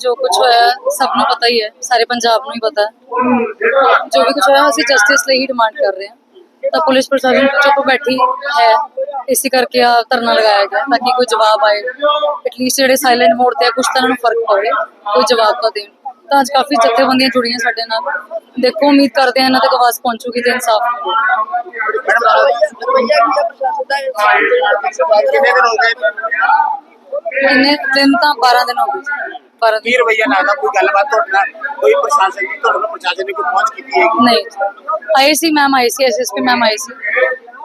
ਜੋ ਕੁਝ ਹੋਇਆ ਸਭ ਨੂੰ ਪਤਾ ਹੀ ਹੈ, ਸਾਰੇ ਪੰਜਾਬ ਨੂੰ ਹੀ ਪਤਾ ਹੈ। ਜੋ ਵੀ ਕੁਝ ਹੋਇਆ, ਅਸੀਂ ਜਸਟਿਸ ਲਈ ਹੀ ਡਿਮਾਂਡ ਕਰ ਰਹੇ ਹਾਂ। ਤਾਂ ਪੁਲਿਸ ਪ੍ਰਸ਼ਾਸਨ ਚੁੱਪ ਬੈਠੀ ਹੈ, ਇਸੇ ਕਰਕੇ ਆ ਧਰਨਾ ਲਗਾਇਆ ਗਿਆ ਤਾਂ ਕਿ ਕੋਈ ਜਵਾਬ ਆਏ। ਐਟਲੀਸਟ ਜਿਹੜੇ ਸਾਇਲੈਂਟ ਮੋਡ ਤੇ ਆ ਕੁਝ ਤਾਂ ਨੂੰ ਫ਼ਰਕ ਪਵੇ, ਕੋਈ ਜਵਾਬ ਤਾਂ ਦੇਣ। ਤਾਂ ਅੱਜ ਕਾਫੀ ਜਥੇਬੰਦੀਆਂ ਜੁੜੀਆਂ ਸਾਡੇ ਨਾਲ। ਦੇਖੋ, ਉਮੀਦ ਕਰਦੇ ਹਾਂ ਇਹਨਾਂ ਤੱਕ ਆਵਾਜ਼ ਪਹੁੰਚੂਗੀ ਤੇ ਇਨਸਾਫ ਮਿਲੇਗਾ। ਕਿੰਨੇ ਦਿਨ ਤਾਂ 12 ਦਿਨ ਹੋ ਗਏ ਜੀ। 12 ਕੀ ਦਿਨ ਰਵਈਆ ਲੱਗਦਾ? ਕੋਈ ਗੱਲਬਾਤ ਤੁਹਾਡੇ ਨਾਲ? ਕੋਈ ਪ੍ਰਸ਼ਾਸਨ ਦੀ ਤੁਹਾਡੇ ਨਾਲ ਪ੍ਰਸ਼ਾਸਨ ਨੇ ਕੋਈ ਪਹੁੰਚ ਕੀਤੀ ਹੈ ਨਹੀਂ ਆਏ ਸੀ ਮੈਮ ਆਈ ਸੀ ਐਸਐਸਪੀ ਮੈਮ ਆਈ ਸੀ।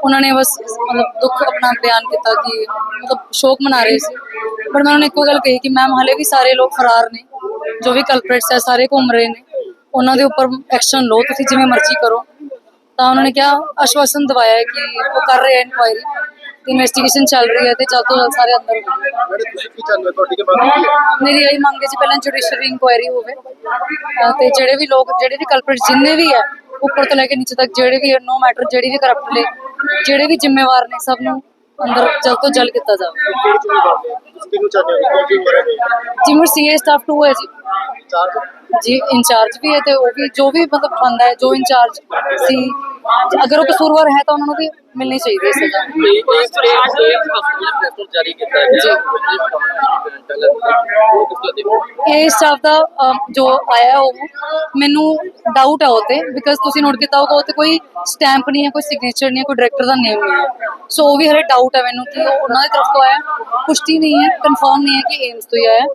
ਉਹਨਾਂ ਨੇ ਬਸ ਮਤਲਬ ਦੁੱਖ ਆਪਣਾ ਬਿਆਨ ਕੀਤਾ ਕਿ ਮਤਲਬ ਸ਼ੋਕ ਮਨਾ ਰਹੇ ਸੀ। ਪਰ ਮੈਂ ਉਹਨਾਂ ਨੂੰ ਇੱਕੋ ਗੱਲ ਕਹੀ ਕਿ ਮੈਮ ਹਲੇ ਵੀ ਸਾਰੇ ਲੋਕ ਫਰਾਰ ਨੇ। ਜੋ ਵੀ ਕਲਪ੍ਰੇਟਸ ਹੈ ਸਾਰੇ ਘੁੰਮ ਰਹੇ ਨੇ। ਉਹਨਾਂ ਦੇ ਉੱਪਰ ਐਕਸ਼ਨ ਲਓ ਤੁਸੀਂ ਜਿਵੇਂ ਮਰਜ਼ੀ ਕਰੋ। ਤਾਂ ਉਹਨਾਂ ਨੇ ਕਿਹਾ ਆਸ਼ਵਾਸਨ ਦਵਾਇਆ ਹੈ ਕਿ ਉਹ ਕਰ ਰਹੇ ਇਨਕੁਆਇਰੀ ਇਨਵੈਸਟੀਗੇਸ਼ਨ ਚੱਲ ਰਹੀ ਹੈ ਤੇ ਜਲਦ ਤੋਂ ਜਲਦ ਸਾਰੇ ਅੰਦਰ ਹੋਣਗੇ ਮੈਡਮ ਤੁਸੀਂ ਕੀ ਚਾਹੁੰਦੇ ਹੋ? ਤੁਹਾਡੀ ਕੀ ਮੰਗ ਹੈ? ਮੇਰੀ ਇਹੀ ਮੰਗ ਹੈ ਜੀ ਪਹਿਲਾਂ ਜੁਡੀਸ਼ਰੀ ਇਨਕੁਆਇਰੀ ਹੋਵੇ। ਤੇ ਜਿਹੜੇ ਵੀ ਲੋਕ ਜਿਹੜੇ ਵੀ ਕਲਪਰੇਟ ਜਿੰਨੇ ਵੀ ਹੈ ਉੱਪਰ ਤੋਂ ਲੈ ਕੇ ਨੀਚੇ ਤੱਕ ਜਿਹੜੇ ਵੀ ਨੋ ਮੈਟਰ ਜਿਹੜੀ ਵੀ ਕਰਪਟ ਨੇ ਜਿਹੜੇ ਵੀ ਜ਼ਿੰਮੇਵਾਰ ਨੇ ਸਭ ਨੂੰ ਅੰਦਰ ਜਲਦ ਤੋਂ ਜਲਦ ਕੀਤਾ ਜਾਵੇ। ਕਿਹਨੂੰ ਚਾਹੁੰਦੇ ਹੋ? ਹੈ? ਜਿਵੇਂ ਸੀਏ ਸਟਾਫ 2 ਹੈ ਜੀ। ਜੀ ਇੰਚਾਰਜ ਵੀ ਹੈ ਤੇ ਉਹ ਵੀ ਜੋ ਵੀ ਮਤਲਬ ਬੰਦਾ ਹੈ ਜੋ ਇੰਚਾਰਜ ਸੀ ਅਗਰ ਉਹ ਕਸੂਰਵਾਰ ਹੈ ਤਾਂ ਉਹਨਾਂ ਨੂੰ ਵੀ ਮਿਲਣੀ ਚਾਹੀਦੀ ਹੈ ਸਜ਼ਾ। ਪ੍ਰੈਸਰ ਜਾਰੀ ਕੀਤਾ ਗਿਆ। ਇਹ ਸਟਾਫ ਦਾ ਅਮ, ਜੋ ਆਇਆ ਉਹ ਮੈਨੂੰ ਡਾਊਟ ਹੈ ਉਹ ਤੇ ਬਿਕਾਜ਼ ਤੁਸੀਂ ਨੋਟ ਕੀਤਾ ਹੋਗਾ ਉਹ ਤੇ ਕੋਈ ਸਟੈਂਪ ਨਹੀਂ ਹੈ ਕੋਈ ਸਿਗਨੇਚਰ ਨਹੀਂ ਹੈ ਕੋਈ ਡਾਇਰੈਕਟਰ ਦਾ ਨੇਮ ਨਹੀਂ ਹੈ। ਸੋ ਉਹ ਵੀ ਹਲੇ ਡਾਊਟ ਹੈ ਮੈਨੂੰ ਕਿ ਉਹ ਉਹਨਾਂ ਦੀ ਤਰਫ ਤੋਂ ਆਇਆ ਪੁਸ਼ਟੀ ਨਹੀਂ ਹੈ ਕਨਫਰਮ ਨਹੀਂ ਹੈ ਕਿ ਏਮਸ ਤੋਂ ਹੀ ਆਇਆ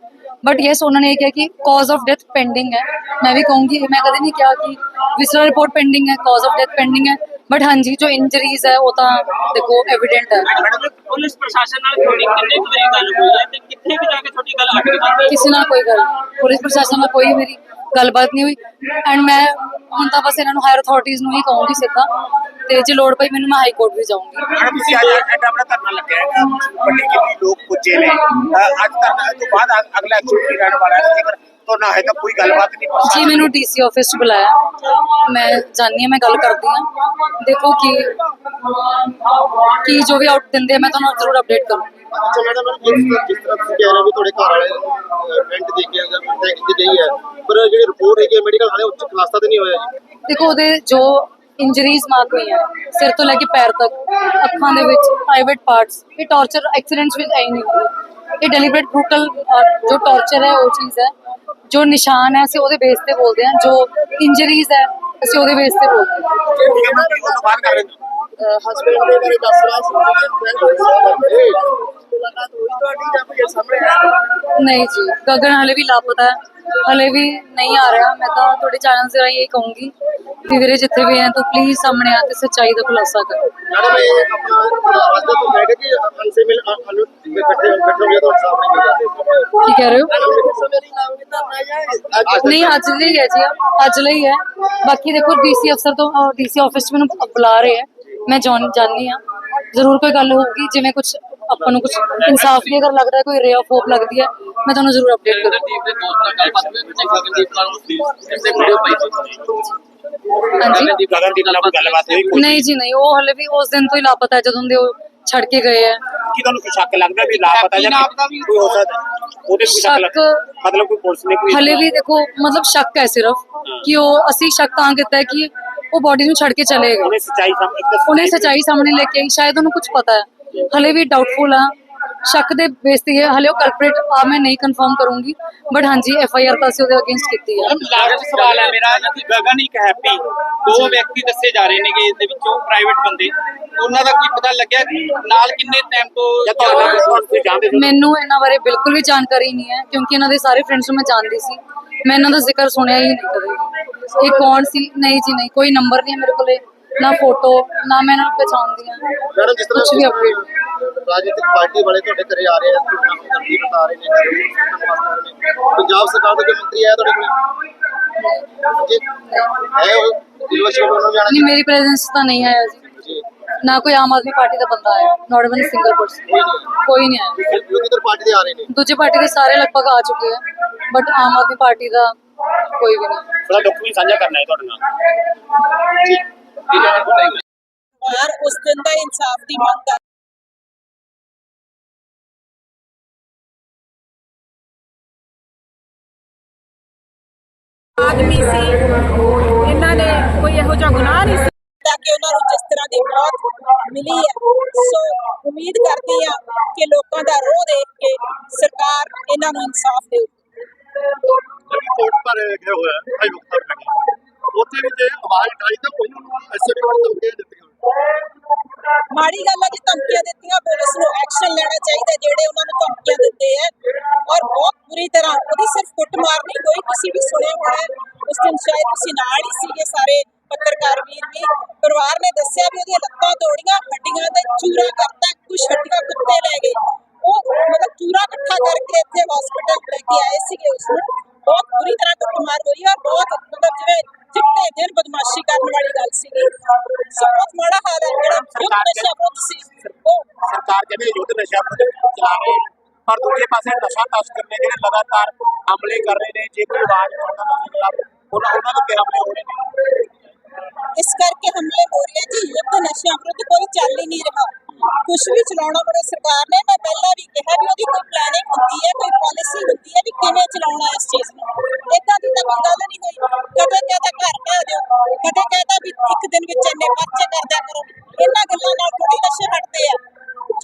ਬਟ ਯੈਸ ਉਹਨਾਂ ਨੇ ਇਹ ਕਿਹਾ ਕਿ ਕਾਜ਼ ਆਫ ਡੈਥ ਪੈਂਡਿੰਗ ਹੈ। ਮੈਂ ਵੀ ਕਹੂੰਗੀ ਮੈਂ ਕਦੇ ਨਹੀਂ ਕਿਹਾ ਕਿ ਵਿਸਰਾ ਰਿਪੋਰਟ ਪੈਂਡਿੰਗ ਹੈ ਕਾਜ਼ ਆਫ ਡੈਥ ਪੈਂਡਿੰਗ ਹੈ। ਬਟ ਹਾਂਜੀ ਜੋ ਇੰਜਰੀਜ਼ ਹੈ ਉਹ ਤਾਂ ਦੇਖੋ ਐਵੀਡੈਂਟ ਹੈ। ਪੁਲਿਸ ਪ੍ਰਸ਼ਾਸਨ ਨਾਲ ਤੁਹਾਡੀ ਕਿੰਨੇ ਕੁ ਵਾਰੀ ਗੱਲ ਹੋਈ ਹੈ ਤੇ ਕਿੱਥੇ ਵੀ ਜਾ ਕੇ ਤੁਹਾਡੀ ਗੱਲ ਹੈ ਕਿਸੇ ਨਾਲ ਕੋਈ ਗੱਲ। ਪੁਲਿਸ ਪ੍ਰਸ਼ਾਸਨ ਨਾਲ ਕੋਈ ਮੇਰੀ ਗੱਲਬਾਤ ਨਹੀਂ ਹੋਈ। ਐਂਡ ਮੈਂ ਹੁਣ ਤਾਂ ਬਸ ਇਹਨਾਂ ਨੂੰ ਹਾਇਰ ਅਥਾਰਟੀਜ਼ ਨੂੰ ਹੀ ਕਹੂੰਗੀ ਸਿੱਧਾ। ਤੇ ਜੇ ਲੋੜ ਪਈ ਮੈਨੂੰ ਮੈਂ ਹਾਈ ਕੋਰਟ ਵੀ ਜਾਊਂਗੀ। ਮੈਡਮ ਤੁਸੀਂ ਅੱਜ ਐਡਾ ਬੜਾ ਧਰਨਾ ਲੱਗਿਆ ਹੈਗਾ ਵੱਡੀ ਗਿਣਤੀ ਲੋਕ ਪੁੱਜੇ ਨੇ। ਅਹ ਅੱਜ ਧਰਨਾ ਤੋਂ ਬਾਅਦ ਅਗ- ਅਗਲਾ ਕੀ ਰਹਿਣ ਵਾਲਾ ਹੈ? ਜੇਕਰ ਤੋਂ ਨਾ ਹੈ ਤਾਂ ਕੋਈ ਗੱਲਬਾਤ ਨਹੀਂ ਜੀ ਪ੍ਰਸ਼ਾਸਨ ਮੈਨੂੰ ਡੀਸੀ ਆਫਿਸ 'ਚ ਬੁਲਾਇਆ। ਮੈਂ ਜਾਣੀ ਹਾਂ ਮੈਂ ਗੱਲ ਕਰਦੀ ਹਾਂ। ਦੇਖੋ ਕੀ ਕੀ ਜੋ ਵੀ ਆਊਟ ਦਿੰਦੇ ਆ ਮੈਂ ਤੁਹਾਨੂੰ ਜ਼ਰੂਰ ਅਪਡੇਟ ਕਰੂੰਗੀ। ਅੱਛਾ ਮੈਡਮ ਜਿਸ ਜਿਸ ਤਰ੍ਹਾਂ ਤੁਸੀਂ ਕਹਿ ਰਹੇ ਹੋ ਵੀ ਤੁਹਾਡੇ ਘਰ ਵਾਲੇ ਰੈਂਟ ਦੇ ਕੇ ਜਾਂ ਟੈਕਸ ਤੇ ਗਈ ਹੈ ਪਰ ਜਿਹੜੀ ਰਿਪੋਰਟ ਹੈਗੀ ਮੈਡੀਕਲ ਵਾਲੇ ਉੱਚ ਖਲਾਸਾ ਤੇ ਨਹੀਂ ਹੋਇਆ ਜੀ। ਦੇਖੋ ਉਹਦੇ ਜੋ ਇੰਜਰੀਜ਼ ਮਾਰਕ ਹੋਈਆਂ ਸਿਰ ਤੋਂ ਲੈ ਕੇ ਪੈਰ ਤੱਕ, ਅੱਖਾਂ ਦੇ ਵਿੱਚ ਪ੍ਰਾਈਵੇਟ ਪਾਰਟਸ ਇਹ ਟਾਰਚਰ ਐਕਸੀਡੈਂਟਸ ਵਿੱਚ ਆਈ ਨਹੀਂ। ਹੁੰਦੀ ਇਹ ਡੈਲੀਬਰੇਟ ਬਰੂਟਲ ਜੋ ਟਾਰਚਰ ਹੈ, ਉਹ ਚੀਜ਼ ਹੈ, ਜੋ ਨਿਸ਼ਾਨ ਹੈ, ਅਸੀਂ ਉਹਦੇ ਬੇਸ ਤੇ ਬੋਲਦੇ ਹਾਂ, ਜੋ ਇੰਜਰੀਜ਼ ਹੈ, ਅਸੀਂ ਉਹਦੇ ਬੇਸ ਤੇ ਬੋਲਦੇ ਹਾਂ। ਠੀਕ ਹੈ ਮੈਂ ਉਹ ਤੋਂ ਬਾਅਦ ਕਰ ਰਹੇ ਹਾਂ ਹਸਬੰਡ ਦੇ ਬਾਰੇ ਦੱਸ ਰਿਹਾ ਸੀ ਮੁਲਾਕਾਤ ਹੋਈ ਤੁਹਾਡੀ ਜਾਂ ਕੋਈ ਸਾਹਮਣੇ ਆਇਆ ਨਹੀਂ ਜੀ ਗਗਨ ਹਲੇ ਵੀ ਲਾਪਤਾ ਹੈ ਹਲੇ ਵੀ ਨਹੀਂ ਆ ਰਿਹਾ ਮੈਂ ਤਾਂ ਤੁਹਾਡੇ ਚੈਨਲ ਦੇ ਰਾਹੀਂ ਇਹ ਕਹੂੰਗੀ ਕਿ ਵੀਰੇ ਜਿੱਥੇ ਵੀ ਹੈ ਤੂੰ ਪਲੀਜ਼ ਸਾਹਮਣੇ ਆ ਤੇ ਸੱਚਾਈ ਦਾ ਖੁਲਾਸਾ ਕਰ ਮੈਡਮ ਇਹ ਆਪਣਾ ਅੱਜ ਤੋਂ ਮੈਂ ਕਿ ਅਨਸੇ ਮਿਲ ਅਨੂ ਇਕੱਠੇ ਇਕੱਠੇ ਹੋ ਗਿਆ ਤਾਂ ਸਾਹਮਣੇ ਮਿਲ ਜਾਂਦੇ ਕੀ ਕਹਿ ਰਹੇ ਹੋ ਸਮੇਰੀ ਨਾਮ ਕਿਤਾ ਨਾ ਜਾਏ ਨਹੀਂ ਅੱਜ ਲਈ ਹੈ ਜੀ ਅੱਜ ਲਈ ਹੈ ਬਾਕੀ ਦੇਖੋ ਡੀਸੀ ਅਫਸਰ ਤੋਂ ਡੀਸੀ ਆਫਿਸ 'ਚ ਮੈਨੂੰ ਬੁਲਾ ਰਹੇ ਹੈ ਮੈਂ ਜਾਣ ਜਾਣੀ ਆ ਜ਼ਰੂਰ ਕੋਈ ਗੱਲ ਹੋਊਗੀ ਜਿਵੇਂ ਕੁਝ ਆਪਾਂ ਨੂੰ ਕੁਝ ਇਨਸਾਫ ਦੀ ਅਗਰ ਲੱਗਦਾ ਹੈ ਕੋਈ ਰੇ ਆਫ ਹੋਪ ਲੱਗਦੀ ਹੈ ਮੈਂ ਤੁਹਾਨੂੰ ਜ਼ਰੂਰ ਅਪਡੇਟ ਕਰੂੰਗੀ। ਗਗਨਦੀਪ ਦੇ ਦੋਸਤ ਨਾਲ ਗੱਲਬਾਤ ਹੋਈ ਤੇ ਗਗਨਦੀਪ ਨਾਲ ਉਸਦੀ ਇਸੇ ਵੀਡੀਓ ਪਾਈ ਸੀ। ਹਾਂਜੀ। ਗਗਨ ਦੀ ਨਾਲ ਕੋਈ ਗੱਲਬਾਤ ਹੋਈ ਕੋਈ? ਨਹੀਂ ਜੀ ਨਹੀਂ ਉਹ ਹਲੇ ਵੀ ਉਸ ਦਿਨ ਤੋਂ ਹੀ ਲਾਪਤਾ ਹੈ ਜਦੋਂ ਦੇ ਉਹ ਛੱਡ ਕੇ ਗਏ ਹੈ। ਕੀ ਤੁਹਾਨੂੰ ਕੋਈ ਸ਼ੱਕ ਲੱਗਦਾ ਵੀ ਲਾਪਤਾ ਜਾਂ ਕੋਈ ਹੋ ਸਕਦਾ? ਉਹਦੇ ਕੋਈ ਸ਼ੱਕ ਮਤਲਬ ਕੋਈ ਪੁਲਿਸ ਨੇ ਕੋਈ ਹਲੇ ਵੀ ਦੇਖੋ ਮਤਲਬ ਸ਼ੱਕ ਹੈ ਸਿਰਫ ਕਿ ਉਹ ਅਸੀਂ ਸ਼ੱਕ ਤਾਂ ਕੀਤਾ ਹੈ ਕਿ ਉਹ ਬੋਡੀ ਨੂੰ ਛੱਡ ਕੇ ਚਲੇ ਗਏ। ਉਹਨੇ ਸੱਚਾਈ ਸਾਹਮਣੇ ਉਹਨੇ ਸਚਾਈ ਸਾਹਮਣੇ ਲੈ ਕੇ ਆਈ। ਸ਼ਾਇਦ ਉਹਨੂੰ ਕੁਝ ਪਤਾ ਹੈ। ਹਲੇ ਵੀ ਡਾਊਟਫੁਲ ਆ। ਸ਼ੱਕ ਦੇ ਬੇਸ ਤੇ ਹੈ ਹਲੇ ਉਹ ਕਲਪਰੇਟ ਆ ਮੈਂ ਨਹੀਂ ਕਨਫਰਮ ਕਰੂੰਗੀ। ਬਟ ਹਾਂਜੀ ਐਫ ਆਈ ਆਰ ਤਾਂ ਅਸੀਂ ਉਹਦੇ ਅਗੇਂਸਟ ਕੀਤੀ ਹੈ ਲਾਸਟ ਸਵਾਲ ਹੈ ਮੇਰਾ। ਕਿ ਗਗਨ ਇੱਕ ਹੈਪੀ ਦੋ ਵਿਅਕਤੀ ਦੱਸੇ ਜਾ ਰਹੇ ਨੇਗੇ ਇਸ ਦੇ ਵਿੱਚੋਂ ਪ੍ਰਾਈਵੇਟ ਬੰਦੇ। ਉਹਨਾਂ ਦਾ ਕੋਈ ਪਤਾ ਲੱਗਿਆ ਨਾਲ ਕਿੰਨੇ ਟਾਈਮ ਤੋਂ ਮੈਨੂੰ ਇਹਨਾਂ ਬਾਰੇ ਬਿਲਕੁਲ ਵੀ ਜਾਣਕਾਰੀ ਨਹੀਂ ਹੈ ਕਿਉਂਕਿ ਇਹਨਾਂ ਦੇ ਸਾਰੇ ਫਰੈਂਡਸ ਨੂੰ ਮੈਂ ਜਾਣਦੀ ਸੀ। ਮੈਂ ਇਹਨਾਂ ਦਾ ਜ਼ਿਕਰ ਸੁਣਿਆ ਹੀ ਨਹੀਂ ਕਦੇ। ਇਹ ਕੌਣ ਸੀ? ਨਹੀਂ ਜੀ ਨਹੀਂ ਕੋਈ ਨੰਬਰ ਨਹੀਂ ਹੈ ਮੇਰੇ ਕੋਲੇ ਨਾ ਫੋਟੋ ਨਾ ਮੈਂ ਇਹਨਾਂ ਨੂੰ ਪਛਾਣਦੀ ਹਾਂ। ਮੈਡਮ ਜਿਸ ਤਰ੍ਹਾਂ ਕੁਛ ਵੀ update ਰਾਜਨੀਤਿਕ ਪਾਰਟੀ ਵਾਲੇ ਤੁਹਾਡੇ ਘਰੇ ਆ ਰਹੇ ਆ ਨਾਲ ਹਮਦਰਦੀ ਬਤਾ ਰਹੇ ਨੇ ਘਰੇ ਸੁਣਨ ਵਾਸਤੇ ਆਏ ਨੇ। ਪੰਜਾਬ ਸਰਕਾਰ ਦਾ ਕੋਈ ਮੰਤਰੀ ਆਇਆ ਤੁਹਾਡੇ ਕੋਲ? ਜੀ ਹੈ ਉਹ ਦਿਲਵਰ ਸ਼ੇਖ ਨੂੰ ਜਾਣਾ ਨਹੀਂ ਮੇਰੀ ਪ੍ਰੈਜ਼ੈਂਸ ਤਾਂ ਨਹੀਂ ਆਇਆ ਜੀ। ਜੀ। ਨਾ ਕੋਈ ਆਮ ਆਦਮੀ ਪਾਰਟੀ ਦਾ ਬੰਦਾ ਆਇਆ ਨਾਟ ਇਵਨ ਸਿੰਗਲ ਪਰਸਨ ਕੋਈ ਨਹੀਂ ਆਇਆ। ਲੋਕ ਇਧਰ ਪਾਰਟੀ ਦੇ ਆ ਰਹੇ ਨੇ? ਦੂਜੀ ਪਾਰਟੀ ਦੇ ਸਾਰੇ ਲਗਭਗ ਆ ਚੁੱਕੇ ਆ ਬਟ ਆਮ ਆਦਮੀ ਪਾਰਟੀ ਦਾ ਕੋਈ ਵੀ ਨਹੀਂ ਥੋੜਾ ਦੁੱਖ ਵੀ ਸਾਂਝਾ ਕਰਨਾ ਹੈ ਤੁਹਾਡੇ ਨਾਲ। ਜੀ ਬਾਹਰ ਉਸ ਦਿਨ ਦਾ ਇਨਸਾਫ ਦੀ ਮੰਗ ਕਰ ਆਦਮੀ ਸੀ। ਇਹਨਾਂ ਨੇ ਕੋਈ ਇਹੋ ਜਿਹਾ ਗੁਨਾਹ ਨਹੀਂ ਸੀ। ਤਾਂ ਕਿ ਉਹਨਾਂ ਨੂੰ ਜਿਸ ਤਰ੍ਹਾਂ ਦੀ ਮੌਤ ਮਿਲੀ ਹੈ ਸੋ ਉਮੀਦ ਕਰਦੀ ਆ ਕਿ ਲੋਕਾਂ ਦਾ ਰੋਹ ਦੇਖ ਕੇ ਸਰਕਾਰ ਇਹਨਾਂ ਨੂੰ ਇਨਸਾਫ ਦੇਊ। ਜਿਹੜੀ ਪਰ ਗਏ ਹੋਇਆ ਹਾਈ ਮੁਕਤਰ ਲੱਗੀ ਉੱਥੇ ਵੀ ਜੇ ਆਵਾਜ਼ ਉਠਾਈ ਤਾਂ ਕੋਈ ਐਸੇ ਵੀ ਧਮਕੀਆਂ ਦਿੱਤੀਆਂ ਮਾੜੀ ਗੱਲ ਹੈ ਜੀ, ਧਮਕੀਆਂ ਦਿੱਤੀਆਂ, ਪੁਲਿਸ ਨੂੰ ਐਕਸ਼ਨ ਲੈਣਾ ਚਾਹੀਦਾ ਜਿਹੜੇ ਉਹਨਾਂ ਨੂੰ ਧਮਕੀਆਂ ਦਿੰਦੇ ਆ। ਔਰ ਬਹੁਤ ਬੁਰੀ ਤਰ੍ਹਾਂ, ਉਹਦੀ ਸਿਰਫ ਕੁੱਟਮਾਰ ਨਹੀਂ ਹੋਈ, ਤੁਸੀਂ ਵੀ ਸੁਣਿਆ ਹੋਣਾ ਉਸ ਦਿਨ ਸ਼ਾਇਦ ਤੁਸੀਂ ਨਾਲ ਹੀ ਸੀਗੇ, ਸਾਰੇ ਪੱਤਰਕਾਰ ਵੀਰ ਵੀ। ਪਰਿਵਾਰ ਨੇ ਦੱਸਿਆ ਵੀ ਉਹਦੀਆਂ ਲੱਤਾਂ ਤੋੜੀਆਂ ਹੱਡੀਆਂ ਤੇ ਚੂਰਾ ਕਰਤਾ ਕੁਝ ਹੱਡੀਆਂ ਕੁੱਤੇ ਲੈ ਗਏ। ਮਤਲਬ ਚੂਰਾ ਇਕੱਠਾ ਕਰਕੇ ਇੱਥੇ ਹਸਪੀਟਲ ਲੈ ਕੇ ਆਏ ਸੀਗੇ ਉਸ ਨੂੰ ਬਹੁਤ ਬੁਰੀ ਤਰ੍ਹਾਂ ਕੁੱਟਮਾਰ ਹੋਈ ਔਰ ਬਹੁਤ ਮਤਲਬ ਜਿਵੇਂ ਚਿੱਟੇ ਦਿਨ ਬਦਮਾਸ਼ੀ ਕਰਨ ਵਾਲੀ ਗੱਲ ਸੀਗੀ। ਸੋ ਬਹੁਤ ਮਾੜਾ ਹਾਲ ਹੈ ਜਿਹੜਾ ਯੁੱਧ ਨਸ਼ਾ ਵਿਰੁੱਧ ਸੀ। ਉਹ ਸਰਕਾਰ ਕਹਿੰਦੀ ਯੁੱਧ ਨਸ਼ਾ ਵਿਰੁੱਧ ਚਲਾ ਰਹੀ। ਪਰ ਦੂਜੇ ਪਾਸੇ ਨਸ਼ਾ ਤਸਕਰ ਨੇ ਜਿਹੜੇ ਲਗਾਤਾਰ ਹਮਲੇ ਕਰ ਰਹੇ ਨੇ ਜੇ ਕੋਈ ਆਵਾਜ਼ ਉਠਾਉਂਦਾ ਨਸ਼ੇ ਖਿਲਾਫ ਉਹਨਾਂ ਉਹਨਾਂ ਦੇ ਹਮਲੇ ਹੋ ਰਹੇ ਨੇ ਇਸ ਕਰਕੇ ਹਮਲੇ ਹੋ ਰਹੇ ਆ ਜੀ। ਯੁੱਧ ਨਸ਼ਿਆਂ ਵਿਰੁੱਧ ਕੋਈ ਚੱਲ ਹੀ ਨਹੀਂ ਰਿਹਾ। ਕੁਝ ਵੀ ਚਲਾਉਣਾ ਬੜਾ ਸਰਕਾਰ ਨੇ ਮੈਂ ਪਹਿਲਾਂ ਵੀ ਕਿਹਾ ਵੀ ਉਹਦੀ ਕੋਈ ਪਲੈਨਿੰਗ ਹੁੰਦੀ ਹੈ, ਕੋਈ ਪਾਲਿਸੀ ਹੁੰਦੀ ਹੈ ਵੀ ਕਿਵੇਂ ਚਲਾਉਣਾ ਇਸ ਚੀਜ਼ ਨੂੰ। ਏਦਾਂ ਦੀ ਤਾਂ ਕੋਈ ਗੱਲ ਨਹੀਂ ਹੋਈ। ਕਦੇ ਕਹਤਾ ਘਰ ਕਹਿ ਦਿਓ ਕਦੇ ਕਹਤਾ ਵੀ ਇੱਕ ਦਿਨ ਵਿੱਚ ਇੰਨੇ ਪਰਚੇ ਕਰ ਕਰੋ। ਇਹਨਾਂ ਗੱਲਾਂ ਨਾਲ ਥੋੜੀ ਨਸ਼ੇ ਹਟਦੇ ਆ।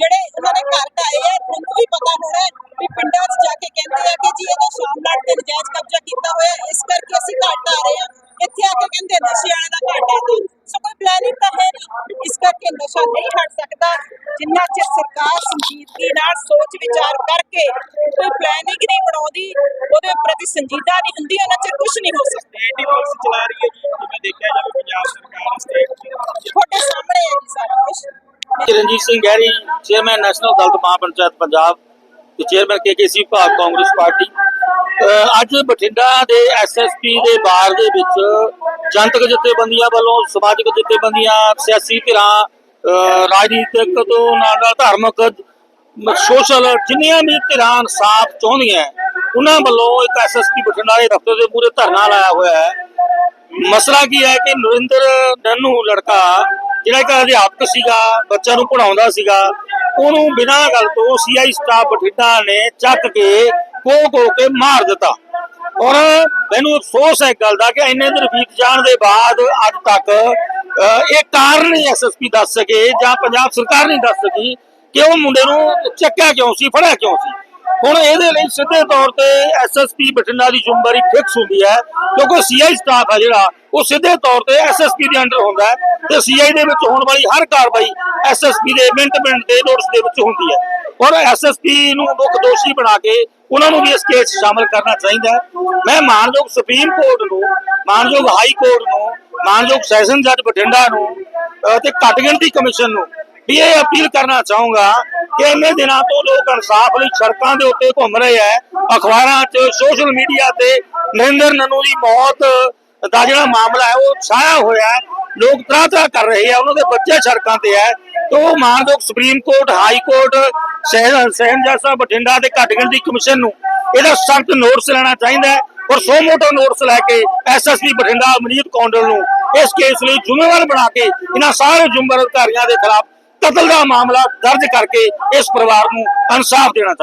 ਜਿਹੜੇ ਉਹਨਾਂ ਦੇ ਘਰ ਢਾਏ ਆ, ਤੁਹਾਨੂੰ ਵੀ ਪਤਾ ਹੋਣਾ ਵੀ ਪਿੰਡਾਂ 'ਚ ਜਾ ਕੇ ਕਹਿੰਦੇ ਆ ਕਿ ਜੀ ਇਹਨੇ ਸ਼ਾਮ ਨਾਲ ਤੇ ਨਜਾਇਜ਼ ਕਬਜ਼ਾ ਕੀਤਾ ਹੋਇਆ ਇਸ ਕਰਕੇ ਅਸੀਂ ਘਰ ਢਾ ਰਹੇ ਆ ਇੱਥੇ ਆ ਕੇ ਕਹਿੰਦੇ ਨਸ਼ੇ ਵਾਲੇ ਦਾ ਢਾ ਦੋ ਸੋ ਕੋਈ ਪਲੈਨਿੰਗ ਤਾਂ ਹੈ ਨਹੀਂ ਇਸ ਕਰਕੇ ਨਸ਼ਾ ਨਹੀਂ ਹਟ ਸਕਦਾ। ਜਿੰਨਾ ਚਿਰ ਸਰਕਾਰ ਸੰਜੀਦਗੀ ਨਾਲ ਸੋਚ ਵਿਚਾਰ ਕਰਕੇ ਕੋਈ ਪਲੈਨਿੰਗ ਨਹੀਂ ਬਣਾਉਂਦੀ ਉਹਦੇ ਪ੍ਰਤੀ ਸੰਜੀਦਾ ਨਹੀਂ ਹੁੰਦੀ ਉਹਨਾਂ ਚਿਰ ਕੁਝ ਨਹੀਂ ਹੋ ਸਕਦਾ। ਹੀ ਪੁਲਿਸ ਚਲਾ ਰਹੀ ਹੈ ਜੀ। ਜਿਵੇਂ ਦੇਖਿਆ ਜਾਵੇ ਪੰਜਾਬ ਸਰਕਾਰ ਸਟੇਟ ਤੁਹਾਡੇ ਸਾਹਮਣੇ ਹੈ ਜੀ ਸਾਰਾ ਕੁਝ ਰਣਜੀਤ ਸਿੰਘ ਗਹਿਰੀ ਚੇਅਰਮੈਨ ਨੈਸ਼ਨਲ ਦਲਿਤ ਮਹਾਪੰਚਾਇਤ ਪੰਜਾਬ ਤੇ chairman KKC Bharat Congress party. ਅੱਜ ਬਠਿੰਡਾ ਦੇ ਐਸਐਸਪੀ ਦੇ ਬਾਰ ਦੇ ਵਿੱਚ ਜਨਤਕ ਜਥੇਬੰਦੀਆਂ ਵੱਲੋਂ, ਸਮਾਜਿਕ ਜਥੇਬੰਦੀਆਂ, ਸਿਆਸੀ ਧਿਰਾਂ ਰਾਜਨੀਤਿਕ ਤੋਂ ਨਾਲ ਨਾਲ ਧਾਰਮਿਕ ਸੋਸ਼ਲ ਜਿੰਨੀਆਂ ਵੀ ਧਿਰਾਂ ਇਨਸਾਫ ਚਾਹੁੰਦੀਆਂ, ਉਹਨਾਂ ਵੱਲੋਂ ਇੱਕ ਐਸਐਸਪੀ ਬਠਿੰਡਾ ਦੇ ਦਫ਼ਤਰ ਦੇ ਮੂਹਰੇ ਧਰਨਾ ਲਾਇਆ ਹੋਇਆ ਹੈ। ਮਸਲਾ ਕੀ ਹੈ ਕਿ ਨਰਿੰਦਰ ਨੰਨੂ ਲੜਕਾ, ਜਿਹੜਾ ਇੱਕ ਅਧਿਆਪਕ ਸੀਗਾ, ਬੱਚਿਆਂ ਨੂੰ ਪੜਾਉਂਦਾ ਸੀਗਾ, ਉਹਨੂੰ ਬਿਨਾਂ ਗੱਲ ਤੋਂ ਸੀਆਈ ਸਟਾਫ ਬਠਿੰਡਾ ਨੇ ਚੱਕ ਕੇ ਕੋ ਕੋ ਕੇ ਮਾਰ ਦਿੱਤਾ। ਔਰ ਮੈਨੂੰ ਅਫਸੋਸ ਹੈ ਗੱਲ ਦਾ ਕਿ ਇੰਨੇ ਦਿਨ ਬੀਤ ਜਾਣ ਦੇ ਬਾਅਦ ਅੱਜ ਤੱਕ ਇਹ ਕਾਰਨ ਨਹੀਂ ਐਸਐਸਪੀ ਦੱਸ ਸਕੇ ਜਾਂ ਪੰਜਾਬ ਸਰਕਾਰ ਨਹੀਂ ਦੱਸ ਸਕੀ ਕਿ ਉਹ ਮੁੰਡੇ ਨੂੰ ਚੱਕਿਆ ਕਿਉਂ ਸੀ, ਫੜਿਆ ਕਿਉਂ ਸੀ। ਹੁਣ ਇਹਦੇ ਲਈ ਸਿੱਧੇ ਤੌਰ ਤੇ ਐਸਐਸਪੀ ਬਠਿੰਡਾ ਦੀ ਜ਼ਿੰਮੇਵਾਰੀ ਫਿਕਸ ਹੁੰਦੀ ਹੈ, ਕਿਉਂਕਿ ਸੀਆਈ ਸਟਾਫ ਹੈ ਜਿਹੜਾ, ਉਹ ਸਿੱਧੇ ਤੌਰ ਤੇ ਐਸਐਸਪੀ ਦੇ ਅੰਡਰ ਹੁੰਦਾ ਹੈ ਤੇ ਸੀਆਈ ਦੇ ਵਿੱਚ ਹੋਣ ਵਾਲੀ ਹਰ ਕਾਰਵਾਈ ਐਸਐਸਪੀ ਦੇ ਮਿੰਟ ਮਿੰਟ ਦੇ ਨੋਟਿਸ ਦੇ ਵਿੱਚ ਹੁੰਦੀ ਹੈ। ਔਰ ਐਸਐਸਪੀ ਨੂੰ ਮੁੱਖ ਦੋਸ਼ੀ ਬਣਾ ਕੇ ਉਹਨਾਂ ਨੂੰ ਵੀ ਇਸ ਕੇਸ ਸ਼ਾਮਲ ਕਰਨਾ ਚਾਹੀਦਾ ਮੈਂ ਮਾਨਯੋਗ ਸੁਪਰੀਮ ਕੋਰਟ ਨੂੰ, ਮਾਨਯੋਗ ਹਾਈ ਕੋਰਟ ਨੂੰ, ਮਾਨਯੋਗ ਸੈਸ਼ਨ ਜੱਜ ਬਠਿੰਡਾ ਨੂੰ ਤੇ ਘੱਟ ਗਿਣਤੀ ਕਮਿਸ਼ਨ ਨੂੰ ਵੀ ਇਹ ਅਪੀਲ ਕਰਨਾ ਚਾਹੂੰਗਾ ਕਿ ਇੰਨੇ ਦਿਨਾਂ ਤੋਂ ਲੋਕ ਇਨਸਾਫ ਲਈ ਸੜਕਾਂ ਦੇ ਉੱਤੇ ਘੁੰਮ ਰਹੇ ਹੈ। ਅਖਬਾਰਾਂ 'ਚ ਸੋਸ਼ਲ ਮੀਡੀਆ ਤੇ, ਨਰਿੰਦਰ ਨਨੂ ਦੀ ਮੌਤ ਦਾ ਜਿਹੜਾ ਮਾਮਲਾ ਹੈ, ਉਹ ਛਾਇਆ ਹੋਇਆ ਲੋਕ ਤਰ੍ਹਾਂ ਤਰ੍ਹਾਂ ਕਰ ਰਹੇ ਆ, ਉਹਨਾਂ ਦੇ ਬੱਚੇ ਸੜਕਾਂ ਤੇ ਹੈ। ਤੇ ਉਹ ਮਾਨਯੋਗ ਸੁਪਰੀਮ ਕੋਰਟ, ਹਾਈ ਕੋਰਟ, ਸਹਿ- ਸਹਿਨ ਸਾਹਿਬ, ਬਠਿੰਡਾ ਦੇ ਘੱਟ ਗਿਣਤੀ ਕਮਿਸ਼ਨ ਨੂੰ ਇਹਦਾ ਸਖਤ ਨੋਟਿਸ ਲੈਣਾ ਚਾਹੀਦਾ ਹੈ ਔਰ ਸੋ ਮੋਟੋ ਨੋਟਿਸ ਲੈ ਕੇ ਐਸਐਸਪੀ ਬਠਿੰਡਾ ਅਮਨੀਤ ਕੌਂਡਲ ਨੂੰ ਇਸ ਕੇਸ ਲਈ ਜ਼ਿੰਮੇਵਾਰ ਬਣਾ ਕੇ ਇਹਨਾਂ ਸਾਰੇ ਜ਼ਿੰਮੇਵਾਰ ਅਧਿਕਾਰੀਆਂ ਦੇ ਖਿਲਾਫ ਕਤਲ ਦਾ ਮਾਮਲਾ ਦਰਜ ਕਰਕੇ ਇਸ ਪਰਿਵਾਰ ਨੂੰ ਇਨਸਾਫ ਦੇਣਾ ਚਾਹੀਦਾ